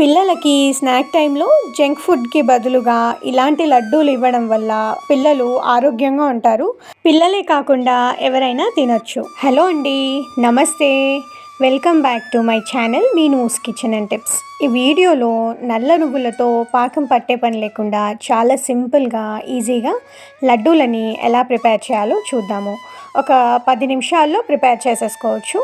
పిల్లలకి స్నాక్ టైంలో జంక్ ఫుడ్కి బదులుగా ఇలాంటి లడ్డూలు ఇవ్వడం వల్ల పిల్లలు ఆరోగ్యంగా ఉంటారు. పిల్లలే కాకుండా ఎవరైనా తినొచ్చు. హలో అండి నమస్తే. Welcome back to my channel మీ నూస్ కిచెన్ అండ్ టిప్స్. ఈ వీడియోలో నల్ల నువ్వులతో పాకం పట్టే పని లేకుండా చాలా సింపుల్గా ఈజీగా లడ్డూలని ఎలా ప్రిపేర్ చేయాలో చూద్దాము. ఒక పది నిమిషాల్లో ప్రిపేర్ చేసేసుకోవచ్చు.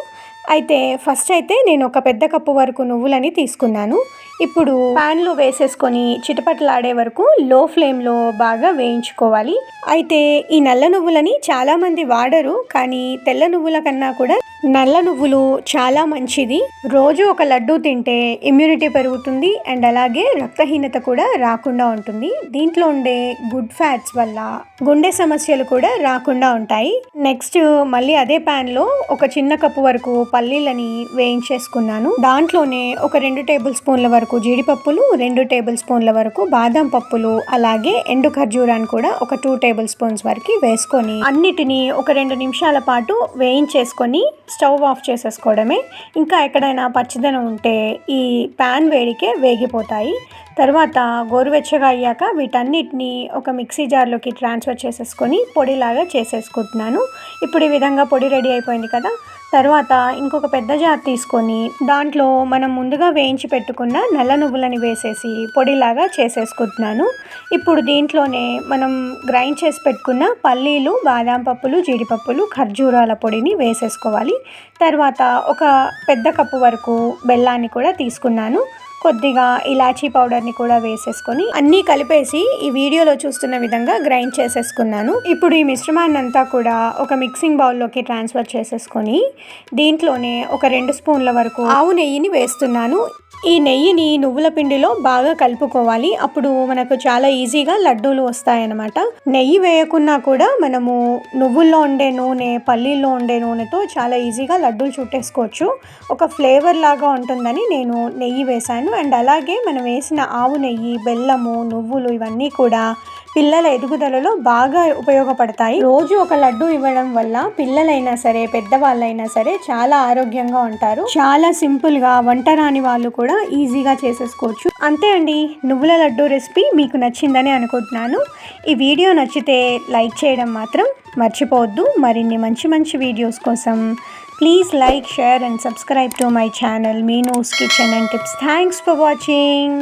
అయితే ఫస్ట్ అయితే నేను ఒక పెద్ద కప్పు వరకు నువ్వులని తీసుకున్నాను. ఇప్పుడు ప్యాన్లో వేసేసుకొని చిటపటలాడే వరకు లో ఫ్లేమ్లో బాగా వేయించుకోవాలి. అయితే ఈ నల్ల నువ్వులని చాలామంది వాడరు కానీ తెల్ల నువ్వుల కన్నా కూడా నల్ల నువ్వులు చాలా మంచిది. రోజు ఒక లడ్డు తింటే ఇమ్యూనిటీ పెరుగుతుంది అండ్ అలాగే రక్తహీనత కూడా రాకుండా ఉంటుంది. దీంట్లో ఉండే గుడ్ ఫ్యాట్స్ వల్ల గుండె సమస్యలు కూడా రాకుండా ఉంటాయి. నెక్స్ట్ మళ్ళీ అదే ప్యాన్లో ఒక చిన్న కప్పు వరకు పల్లీలని వేయించేసుకున్నాను. దాంట్లోనే ఒక రెండు టేబుల్ స్పూన్ల వరకు జీడిపప్పులు రెండు టేబుల్ స్పూన్ల వరకు బాదం పప్పులు అలాగే ఎండు ఖర్జూరాన్ని కూడా ఒక టూ టేబుల్ స్పూన్స్ వరకు వేసుకొని అన్నిటినీ ఒక రెండు నిమిషాల పాటు వేయించేసుకొని స్టవ్ ఆఫ్ చేసేసుకోవడమే. ఇంకా ఎక్కడైనా పచ్చిదనం ఉంటే ఈ ప్యాన్ వేడికే వేగిపోతాయి. తర్వాత గోరువెచ్చగా అయ్యాక వీటన్నిటిని ఒక మిక్సీ జార్లోకి ట్రాన్స్ఫర్ చేసేసుకొని పొడిలాగా చేసేసుకుంటున్నాను. ఇప్పుడు ఈ విధంగా పొడి రెడీ అయిపోయింది కదా తర్వాత ఇంకొక పెద్ద జార్ తీసుకొని దాంట్లో మనం ముందుగా వేయించి పెట్టుకున్న నల్ల నువ్వులని వేసేసి పొడిలాగా చేసేసుకుంటున్నాను. ఇప్పుడు దీంట్లోనే మనం గ్రైండ్ చేసి పెట్టుకున్న పల్లీలు బాదాం పప్పులు జీడిపప్పులు ఖర్జూరాల పొడిని వేసేసుకోవాలి. తర్వాత ఒక పెద్ద కప్పు వరకు బెల్లాన్ని కూడా తీసుకున్నాను. కొద్దిగా ఇలాచీ పౌడర్ని కూడా వేసేసుకొని అన్నీ కలిపేసి ఈ వీడియోలో చూస్తున్న విధంగా గ్రైండ్ చేసేసుకున్నాను. ఇప్పుడు ఈ మిశ్రమాన్ని అంతా కూడా ఒక మిక్సింగ్ బౌల్లోకి ట్రాన్స్ఫర్ చేసేసుకొని దీంట్లోనే ఒక రెండు స్పూన్ల వరకు ఆవు నెయ్యిని వేస్తున్నాను. ఈ నెయ్యిని నువ్వుల పిండిలో బాగా కలుపుకోవాలి. అప్పుడు మనకు చాలా ఈజీగా లడ్డూలు వస్తాయన్నమాట. నెయ్యి వేయకున్నా కూడా మనము నువ్వుల్లో ఉండే నూనె పల్లీల్లో ఉండే నూనెతో చాలా ఈజీగా లడ్డూలు చుట్టేసుకోవచ్చు. ఒక ఫ్లేవర్ లాగా ఉంటుందని నేను నెయ్యి వేశాను. అండ్ అలాగే మనం వేసిన ఆవు నెయ్యి బెల్లము నువ్వులు ఇవన్నీ కూడా పిల్లల ఎదుగుదలలో బాగా ఉపయోగపడతాయి. రోజు ఒక లడ్డు ఇవ్వడం వల్ల పిల్లలైనా సరే పెద్దవాళ్ళైనా సరే చాలా ఆరోగ్యంగా ఉంటారు. చాలా సింపుల్గా వంట రాని వాళ్ళు కూడా ఈజీగా చేసేసుకోవచ్చు. అంతే అండి. నువ్వుల లడ్డు రెసిపీ మీకు నచ్చిందని అనుకుంటున్నాను. ఈ వీడియో నచ్చితే లైక్ చేయడం మాత్రం మర్చిపోవద్దు. మరిన్ని మంచి మంచి వీడియోస్ కోసం please like share and subscribe to my channel me nose kitchen and tips thanks for watching